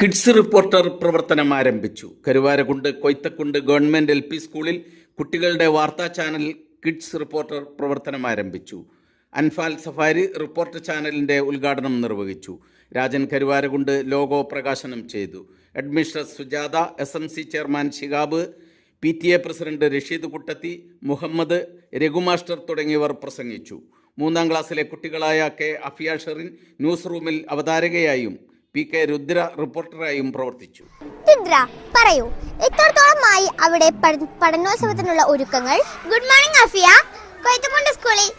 Kids reporter പ്രവർത്തനം ആരംഭിച്ചു. Karuvarakundu Koythakkundu government L P സ്കൂളിൽ കുട്ടികളുടെ വാർത്താ ചാനൽ കിഡ്സ് റിപ്പോർട്ടർ പ്രവർത്തനം ആരംഭിച്ചു. അൻഫാൽ സഫാരി റിപ്പോർട്ടർ ചാനലിന്റെ ഉദ്ഘാടനം നിർവഹിച്ചു. രാജൻ കരുവാരകുണ്ട് ലോഗോ പ്രകാശനം ചെയ്തു. Administrator Sujatha S M C chairman Shihab P T A president Rasheed Kuttathi Muhammad Raghu master തുടങ്ങിയവർ പ്രസംഗിച്ചു. മൂന്നാം ക്ലാസ്സിലെ കുട്ടികളായ കെ അഫിയ ഷെറിൻ ന്യൂസ് റൂമിൽ അവതാരകയായും പി കെ രുദ്ര റിപ്പോർട്ടറായും പ്രവർത്തിച്ചു. രുദ്ര പറയൂ. എത്രത്തോളമായി അവിടെ പഠ- പഠനോത്സവത്തിനുള്ള ഒരുക്കങ്ങൾ? Good morning Afiya. കൊയ്ത്തുകൊണ്ട് സ്കൂളിൽ.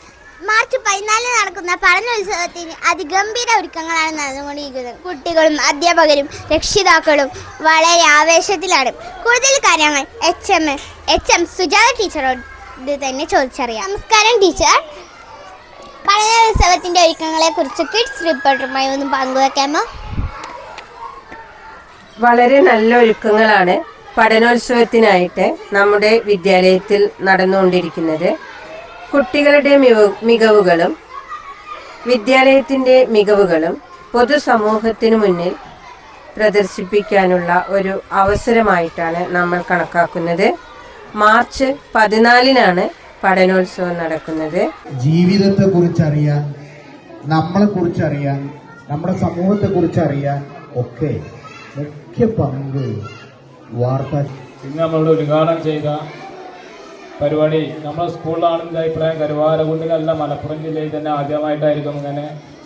മാർച്ച് പതിനാലിന് നടക്കുന്ന പഠനോത്സവത്തിന് അതിഗംഭീര ഒരുക്കങ്ങളാണ് നടന്നുകൊണ്ടിരിക്കുന്നത്. കുട്ടികളും അധ്യാപകരും രക്ഷിതാക്കളും വളരെ ആവേശത്തിലാണ്. കൂടുതൽ കാര്യങ്ങൾ H M H M Sujatha ടീച്ചറോട് തന്നെ ചോദിച്ചറിയാം. നമസ്കാരം ടീച്ചർ. പഠനോത്സവത്തിന്റെ ഒരുക്കങ്ങളെ കുറിച്ച് കിഡ്സ് റിപ്പോർട്ടറുമായി ഒന്ന് പങ്കുവെക്കാമോ? വളരെ നല്ല ഒരുക്കങ്ങളാണ് പഠനോത്സവത്തിനായിട്ട് നമ്മുടെ വിദ്യാലയത്തിൽ നടന്നുകൊണ്ടിരിക്കുന്നത്. കുട്ടികളുടെ മികവുകളും വിദ്യാലയത്തിന്റെ മികവുകളും പൊതുസമൂഹത്തിന് മുന്നിൽ പ്രദർശിപ്പിക്കാനുള്ള ഒരു അവസരമായിട്ടാണ് നമ്മൾ കണക്കാക്കുന്നത്. മാർച്ച് പതിനാലിനാണ് പഠനോത്സവം നടക്കുന്നത്. ജീവിതത്തെ കുറിച്ചറിയാൻ നമ്മളെ കുറിച്ചറിയാൻ നമ്മുടെ സമൂഹത്തെ കുറിച്ചറിയാൻ ഒക്കെ മുഖ്യ പങ്ക് വാർത്ത. ഇന്ന് നമ്മളിവിടെ ഉദ്ഘാടനം ചെയ്ത പരിപാടി നമ്മുടെ സ്കൂളിലാണെന്ന് അഭിപ്രായം കരുവാരകുണ്ടിലല്ല മലപ്പുറം ജില്ലയിൽ തന്നെ ആദ്യമായിട്ടായിരിക്കും ഇങ്ങനെ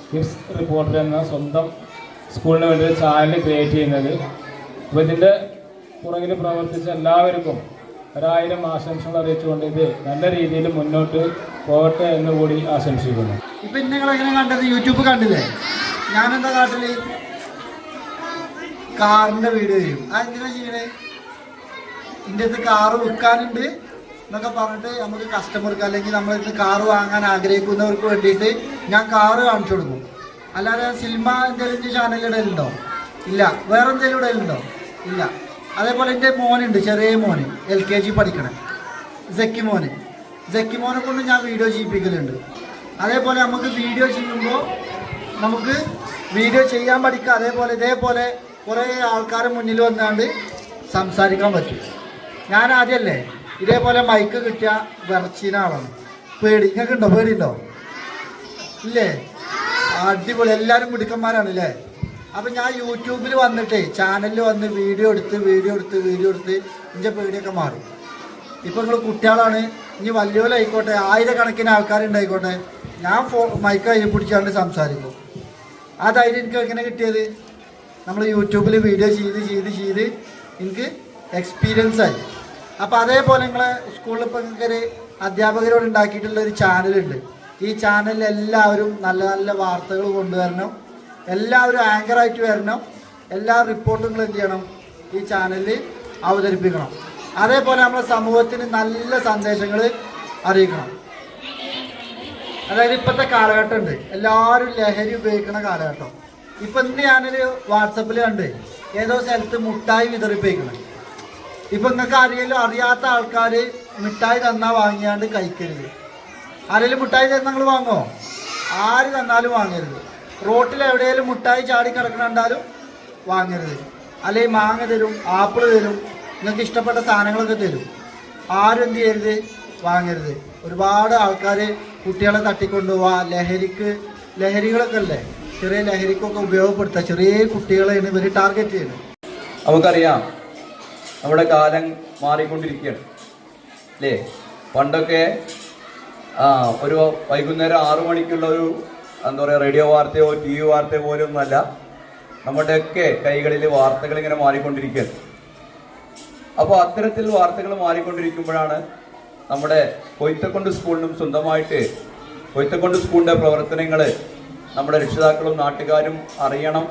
കിഡ്സ് റിപ്പോർട്ടർ എന്ന സ്വന്തം സ്കൂളിന് വേണ്ടി ഒരു ചാനൽ ക്രിയേറ്റ് ചെയ്യുന്നത്. അപ്പോൾ ഇതിന്റെ പുറകിൽ പ്രവർത്തിച്ച എല്ലാവർക്കും ഒരായിരം ആശംസകൾ അറിയിച്ചുകൊണ്ട് ഇത് നല്ല രീതിയിൽ മുന്നോട്ട് പോകട്ടെ എന്ന് കൂടി ആശംസിക്കുന്നു. ഇപ്പം നിങ്ങൾ എങ്ങനെ കണ്ടത്? യൂട്യൂബ് കണ്ടില്ലേ? ഞാനെന്താ കാട്ടിൽ? കാറിന്റെ വീഡിയോ ചെയ്യും അതെന്തിനാ ചെയ്യണേ? ഇന്റെ അടുത്ത് കാറ് വിൽക്കാനുണ്ട് എന്നൊക്കെ പറഞ്ഞിട്ട് നമുക്ക് കസ്റ്റമർക്ക് അല്ലെങ്കിൽ നമ്മളിത് കാറ് വാങ്ങാൻ ആഗ്രഹിക്കുന്നവർക്ക് വേണ്ടിയിട്ട് ഞാൻ കാറ് കാണിച്ചു കൊടുക്കും. അല്ലാതെ സിനിമ എന്തെങ്കിലും ചാനൽ ഇടലുണ്ടോ? ഇല്ല. വേറെ എന്തെങ്കിലും ഇടലുണ്ടോ? ഇല്ല. അതേപോലെ എന്റെ മോനുണ്ട് ചെറിയ മോന്. എൽ കെ ജി പഠിക്കണേ. ജക്കി മോന്. ജക്കി മോനെ കൊണ്ട് ഞാൻ വീഡിയോ ചെയ്യിപ്പിക്കലുണ്ട്. അതേപോലെ നമുക്ക് വീഡിയോ ചെയ്യുമ്പോൾ നമുക്ക് വീഡിയോ ചെയ്യാൻ പഠിക്കുക അതേപോലെ ഇതേപോലെ കുറേ ആൾക്കാരെ മുന്നിൽ വന്നാണ്ട് സംസാരിക്കാൻ പറ്റും. ഞാൻ ആദ്യമല്ലേ ഇതേപോലെ മൈക്ക് കിട്ടിയ വിറച്ചീന ആളാണ് പേടി. നിങ്ങൾക്ക് ഉണ്ടോ പേടിയുണ്ടോ? ഇല്ലേ? അടിപൊളി. എല്ലാവരും മിടുക്കന്മാരാണ് അല്ലേ അപ്പം ഞാൻ യൂട്യൂബിൽ വന്നിട്ട് ചാനലിൽ വന്ന് വീഡിയോ എടുത്ത് വീഡിയോ എടുത്ത് വീഡിയോ എടുത്ത് എന്റെ പേടിയൊക്കെ മാറി. ഇപ്പം നിങ്ങൾ കുട്ടികളാണ്. ഇനി വലിയവരായിക്കോട്ടെ ആയിരക്കണക്കിന് ആൾക്കാരുണ്ടായിക്കോട്ടെ ഞാൻ ഫോ മൈക്ക് കയ്യിൽ പിടിച്ചാണ്ട് സംസാരിക്കും. ധൈര്യം എനിക്ക് എങ്ങനെ കിട്ടിയത്? നമ്മൾ യൂട്യൂബിൽ വീഡിയോ ചെയ്ത് ചെയ്ത് ചെയ്ത് എനിക്ക് എക്സ്പീരിയൻസ് ആയി. അപ്പോൾ അതേപോലെ നിങ്ങളെ സ്കൂളിൽ ഇപ്പം നിങ്ങൾക്കൊരു അധ്യാപകരോട് ഉണ്ടാക്കിയിട്ടുള്ള ഒരു ചാനലുണ്ട് ഈ ചാനലിൽ എല്ലാവരും നല്ല നല്ല വാർത്തകൾ കൊണ്ടുവരണം. എല്ലാവരും ആങ്കറായിട്ട് വരണം. എല്ലാ റിപ്പോർട്ടും നിങ്ങൾ എന്ത് ചെയ്യണം? ഈ ചാനലിൽ അവതരിപ്പിക്കണം. അതേപോലെ നമ്മുടെ സമൂഹത്തിന് നല്ല സന്ദേശങ്ങൾ അറിയിക്കണം. അതായത് ഇപ്പോഴത്തെ കാലഘട്ടമുണ്ട് എല്ലാവരും ലഹരി ഉപയോഗിക്കുന്ന കാലഘട്ടം. ഇപ്പം ഇന്ന് ഞാനൊരു വാട്സപ്പിൽ കണ്ട് ഏതോ സ്ഥലത്ത് മുട്ടായി വിതറിപ്പിക്കണം. ഇപ്പൊ നിങ്ങൾക്ക് അറിയാലോ അറിയാത്ത ആൾക്കാർ മിഠായി തന്നാ വാങ്ങിയാണ്ട് കഴിക്കരുത്. ആരെങ്കിലും മുട്ടായി തന്നെ നിങ്ങൾ വാങ്ങോ? ആര് തന്നാലും വാങ്ങരുത്. റോട്ടിൽ എവിടെയെങ്കിലും മുട്ടായി ചാടി കിടക്കണുണ്ടാലും വാങ്ങരുത്. അല്ലെങ്കിൽ മാങ്ങ തരും ആപ്പിൾ തരും നിങ്ങൾക്ക് ഇഷ്ടപ്പെട്ട സാധനങ്ങളൊക്കെ തരും. ആരും എന്ത് ചെയ്യരുത്? വാങ്ങരുത്. ഒരുപാട് ആൾക്കാർ കുട്ടികളെ തട്ടിക്കൊണ്ടുപോവാ. ലഹരിക്ക് ലഹരികളൊക്കെ അല്ലേ? ചെറിയ ലഹരിക്കൊക്കെ ഉപയോഗപ്പെടുത്തുക ചെറിയ കുട്ടികളെയാണ് ഇവർ ടാർഗറ്റ് ചെയ്യുന്നത്. നമുക്കറിയാം നമ്മുടെ കാലം മാറിക്കൊണ്ടിരിക്കുകയാണ്. അല്ലേ? പണ്ടൊക്കെ ഒരു വൈകുന്നേരം ആറു മണിക്കുള്ള ഒരു എന്താ പറയുക റേഡിയോ വാർത്തയോ ടി വി വാർത്തയോ പോലും ഒന്നുമല്ല നമ്മുടെയൊക്കെ കൈകളിൽ വാർത്തകൾ ഇങ്ങനെ മാറിക്കൊണ്ടിരിക്കുകയാണ്. അപ്പോൾ അത്തരത്തിൽ വാർത്തകൾ മാറിക്കൊണ്ടിരിക്കുമ്പോഴാണ് നമ്മുടെ കൊയ്ത്തക്കൊണ്ട് സ്കൂളിനും സ്വന്തമായിട്ട് കൊയ്ത്തക്കൊണ്ട് സ്കൂളിന്റെ പ്രവർത്തനങ്ങൾ നമ്മുടെ രക്ഷിതാക്കളും നാട്ടുകാരും അറിയണം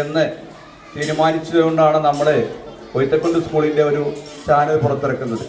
എന്ന് തീരുമാനിച്ചതുകൊണ്ടാണ് നമ്മൾ കൊയ്ത്തക്കുണ്ട് സ്കൂളിന്റെ ഒരു ചാനൽ പുറത്തിറക്കുന്നത്.